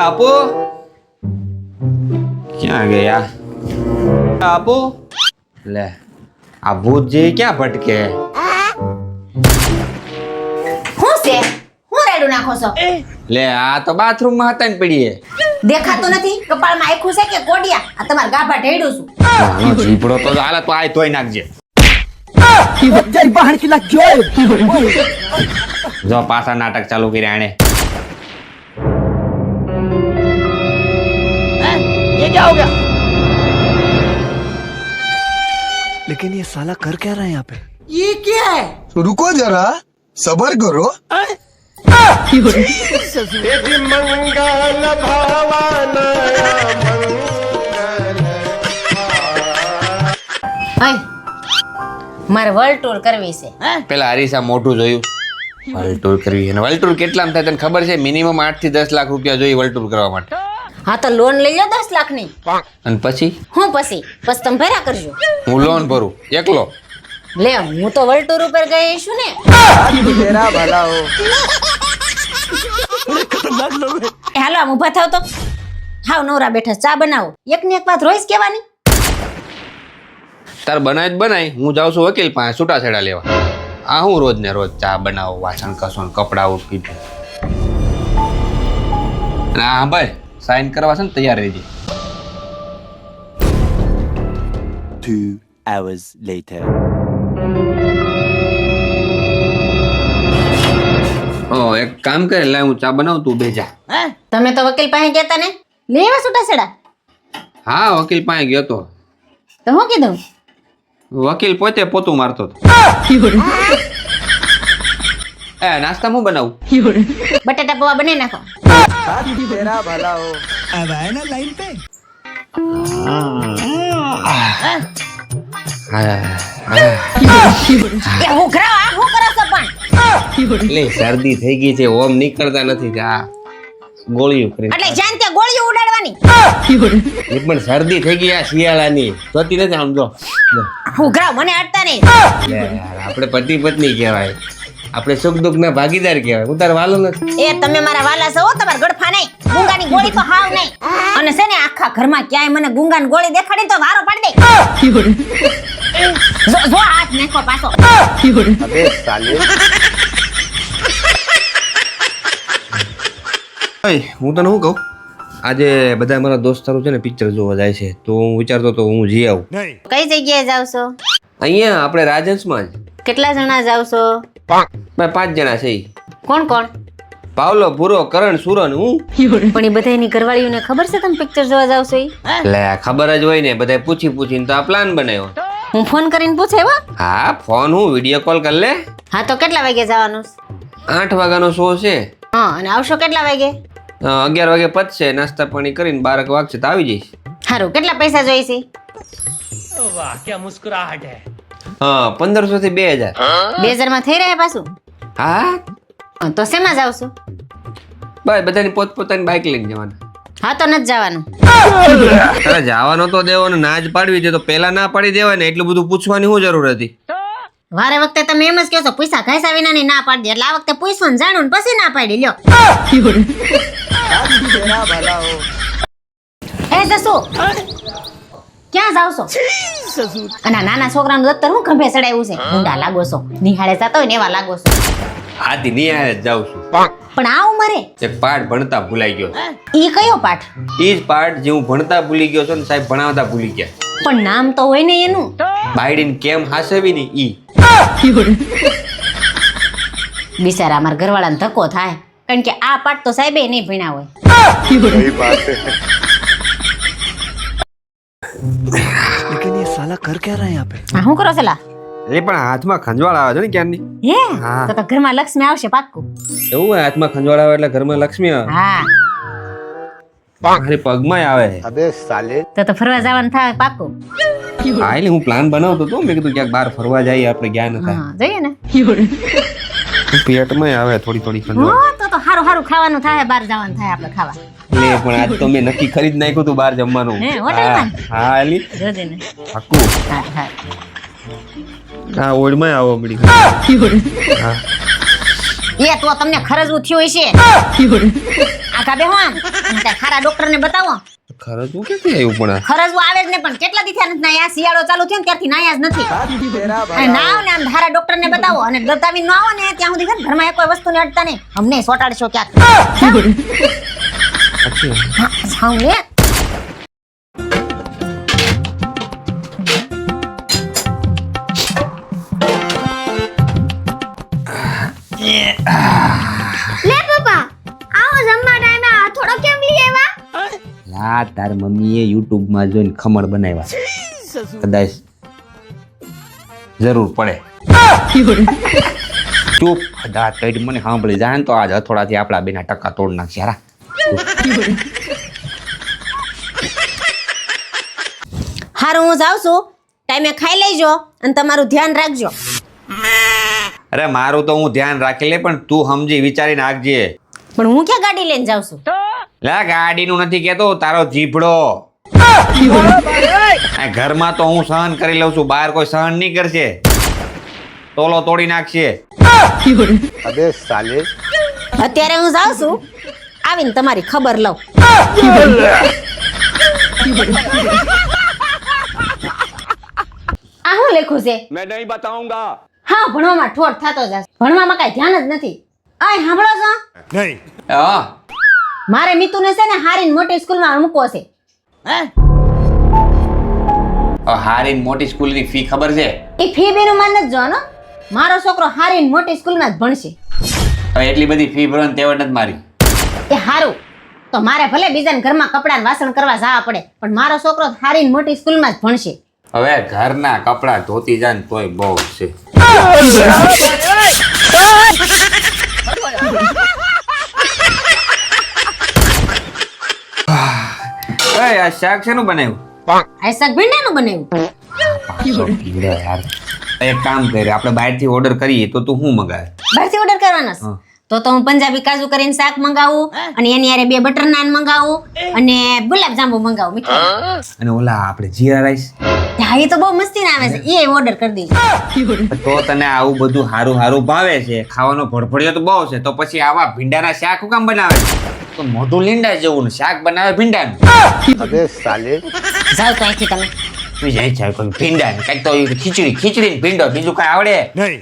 આપો. ક્યાં ગયા? આપો. લે આ ભૂત જે ક્યાં ભટકે? હું છે? હું રેડું નાખો છો? લે આ તો બાથરૂમમાં હતા ને પડીએ. દેખાતું નથી? કપાળમાં આખું છે કે કોડિયા આ તમાર ગાભા ઢેડું છું. જીભડો તો હાલ તો આય તોય નાખજે. જો પાછા નાટક ચાલુ કર્યા આણે लेकिन ये साला कर क्या रहा है यहाँ पे तो रुको जरा सबर करो હઈ મારે વર્લ્ડ ટૂર કરવી છે પેલા હરીસા મોઢું જોયું વલટુર કરવી અને વલટુર કેટલામાં થાય તને ખબર છે મિનિમમ આઠ થી દસ લાખ રૂપિયા જોઈએ વલટુર કરવા માટે હા તો લોન લઈ લો દસ લાખની. અને પછી? હું પછી? પછી તમે ભર્યા કરજો. હું લોન ભરું. એકલો. લે હું તો વર્લ્ડ ટૂર ઉપર ગઈ છું ને. તેરા ભલા હો હાલો આમ ઊભા થાવ તો. હા નવરા બેઠા ચા બનાવો. એક ને એક વાત રોઈશ કહેવાની. તાર બનાય જ બનાય. હું જાઉં છું વકીલ પાસે છૂટાછેડા લેવા. આ હું રોજ ને રોજ ચા બનાવો વાસણ કસો કપડાં ઉઠી ના ભાઈ સાઈન કરવા છે ને તૈયાર રહેજે. Two hours later. ઓ એક કામ કરે લે હું ચા બનાવું તું બેજા. તમે તો વકીલ પાસે કહેતા ને? લેવા છૂટા છેડા? હા વકીલ પાસે ગયો તો. તો હું કીધું? વકીલ પોતે પોતું મારતો હતો. એ નાસ્તા હું બનાવું બટાટા પૌવા બનાવી નાખો तेरा भला हो अब आए ना लाइन पे એ હું ઘરાવ આ હું કરો છો પણ એટલે શરદી થઈ ગઈ છે ઓમ નીકળતા નથી કે આ ગોળીઓ કરીને એટલે જાન ત્યાં ગોળીઓ ઉડાડવાની એ પણ શરદી થઈ ગઈ આ શિયાળાની જોતી નથી આમ જો લે. હું ઘરાવ મને અડતા નહીં લે યાર આપણે પતિ પત્ની કહેવાય આપણે સુખ દુઃખ ના ભાગીદાર કહેવાય. હું તાર વાલો નથી. એ તમે મારા વાલા છો તમાર ગડફા નહીં. ગુંગાની ગોળી તો હાવ નહીં. અને છે ને આખા ઘરમાં ક્યાંય મને ગુંગાની ગોળી દેખાડી તો વારો પાડી દે. જો હાથ નાખો પાછો. અબે સાલે. હું તને શું કહું? આજે બધા મારા દોસ્તારો છે ને પિક્ચર જોવા જાય છે. તો હું વિચારતો તો હું જઈ આવું. કઈ જગ્યાએ જાવ છો? અહીંયા આપણે રાજેશમાં જ. કેટલા જણા જાવ છો? ભાઈ પાંચ જણા છે કોણ કોણ? પાવલો ભૂરો કરણ સુરન હું. પણ એ બધાની ઘરવાળીઓને ખબર છે તમે પિક્ચર જોવા જાવ છો ઈ? લે ખબર જ હોય ને બધા પૂછી પૂછીને તો આ પ્લાન બનાવ્યો. હું ફોન કરીને પૂછે હો. હા ફોન હું વીડિયો કોલ કરી લે. હા તો કેટલા વાગે જવાનું? આઠ વાગ્યાનો શો છે. હા અને આવશો કેટલા વાગે? અગિયાર વાગે પતશે નાસ્તા પાણી કરીને બારક વાગશે તો આવી જઈશ. સારું કેટલા પૈસા જોઈશે? હા. હા પંદરસો થી બે હજાર. બે હજારમાં થઈ રહ્યા પાછું? હા? તો શેમાં જાવ છું? ભાઈ બધાની પોતપોતાની બાઇક લઈને જવાનું. હા તો નથી જવાનું. અરે જવાનો તો દેવાનું ના જ પાડવી દે તો પેલા ના પાડી દેવાય ને એટલું બધું પૂછવાની શું જરૂર હતી? વારે વખતે તમે એમ જ કહો છો પૈસા ઘાસા વિના ના પાડી દે. એટલે આ વખતે પૂછો ને જાણું ને પછી ના પાડી લ્યો. એ જસુ ક્યાં જાવશો અને નાના છોકરાનું દત્તર હું ખંભે ચડાવ્યું છે? ઊંડા લાગો છો. નિહાળે જતો હોય ને એવા લાગો છો. આથી નિહાળે જાઉં છું. પણ આ ઉંમરે? એક પાઠ ભણતા ભૂલાઈ ગયો. ઈ કયો પાઠ? ઈ જ પાઠ જે હું ભણતા ભૂલી ગયો છું ને સાહેબ ભણાવતા ભૂલી ગયા. પણ નામ તો હોય ને એનું. બાયડીન કેમ હાસેવી ને ઈ? બિચારા અમાર ઘરવાળાને ધક્કો થાય. કારણ કે આ પાઠ તો સાહેબે નહીં ભણ્યા હોય. लेकिन ये साला कर क्या रहा है यहाँ पे આ શું કરો છેલા એ પણ હાથમાં ખંજવાળ આવે છે ને ક્યારની હે હા. તો તો ઘરમાં લક્ષ્મી આવશે પાક્કું એવું હોય હાથમાં ખંજવાળ આવે એટલે ઘરમાં લક્ષ્મી આવે હા મારી પગમાં આવે अबे साले તો તો ફરવા જવાનું થાય પાક્કું હા એટલે હું પ્લાન બનાવતો હતો મેં કીધું ક્યાંક બહાર ફરવા જઈએ આપણે ગયા નતા હા જોઈએ ને પેટમાં આવે થોડી થોડી ખંજવાળ હો તો તો સારું સારું ખાવાનું થાય બહાર જવાનું થાય આપણે ખાવા લે પણ આજ તો મેં નક્કી ખરીદ નાખ્યું તું બહાર જમવાનું. હા હા એલી હા હા. હા ઓળમાં આવો હા. એ તો તમને ખરજવું થયું હશે. આખા બેહો આમ. અને ડોક્ટર ને બતાવો. ખરજવું કે ક્યાંથી આવ્યું પણ ખરજવું આવે જ ને પણ કેટલા દી થયા નથી? આ શિયાળો ચાલુ થયો ને ત્યારથી નાયા જ નથી. અને ના આવો ને આમ ધારા ડોક્ટરને બતાવો. અને બતાવીને ન આવો ને ત્યાં સુધી ઘરમાં એક કોઈ વસ્તુને અડતા નહીં. અમને સોટાડશો ક્યાંક. પપ્પા ટાઈમે આ થોડો કેમ લઈ આવ્યા લા તાર મમ્મીએ યુટ્યુબમાં જોઈને ખમણ બનાવ્યા કદાચ જરૂર પડે ચૂપ મને સાંભળી જાય ને તો આજ હથોડાથી આપણા બેના ટકા તોડ નાખશે હારા હારું હું જાઉં ટાઈમે ખાઈ લેજો અને તમારું ધ્યાન રાખજો. અરે મારું તો હું ધ્યાન રાખી લે પણ તું સમજી વિચારીને નાખજે પણ હું ક્યાં ગાડી લઈને જાઉં છું? લા ગાડીનું નથી કેતો તારો જીભડો. ઘરમાં તો હું સહન કરી લઉં છું બહાર કોઈ સહન નહીં કરશે. તોલો તોડી નાખશે. અત્યારે હું જાઉં છું. આવીને તમારી ખબર લઉં. આ હું લેખું છે? મેં નહીં બતાઉંગા હા ભણવામાં ઠોટ થતો જશે. ભણવામાં કઈ ધ્યાન જ નથી. આય સાંભળો છો? નહીં. હા. મારે મિતુને છે ને હારીને મોટી સ્કૂલમાં મૂકો છે. હે? હારીન મોટી સ્કૂલની ફી ખબર છે? એ ફી બેનું માન જ જોવાનો. મારો છોકરો હારીન મોટી સ્કૂલમાં જ ભણશે. એટલી બધી ફી ભરવાની તેવડ નથી મારી. એ સારું તો મારે ભલે બીજા ઘરમાં કપડાં વાસણ કરવા જવા પડે પણ મારો છોકરો સારી મોટી સ્કૂલમાં જ ભણશે. હવે ઘરના કપડા ધોતી જાય ને તોય બહુ છે. આ શાક શેનું બનાવ્યું? આ શાક ભીંડાનું બનાવ્યું. એક કામ કરે આપણે બહારથી ઓર્ડર કરીએ તો તું શું મગાવે? બહારથી ઓર્ડર કરવાનો. તો તો હું પંજાબી કાજુ કરીને શાક મંગાવું અને એની હારે બે બટર નાન મંગાવું અને ગુલાબ જાંબુ મંગાવું મીઠાઈ અને ઓલા આપણે જીરા રાઈસ. હા એ તો બહુ મસ્તી ના આવે છે. એ ઓર્ડર કરી દેજો. તો તને આવું બધું હારું હારું ભાવે છે ખાવાનો ભડભડિયો તો બહુ છે તો પછી આવા ભીંડાના શાક હું કામ બનાવે? તો મોઢું લીંડા જેવું શાક બનાવે ભીંડા અરે સાલે. જાવ તો અહીંથી તમે. તું જાય છે ભીંડા કંઈક તો ખીચડી ખીચડી ભીંડો બીજું કઈ આવડે? નહીં.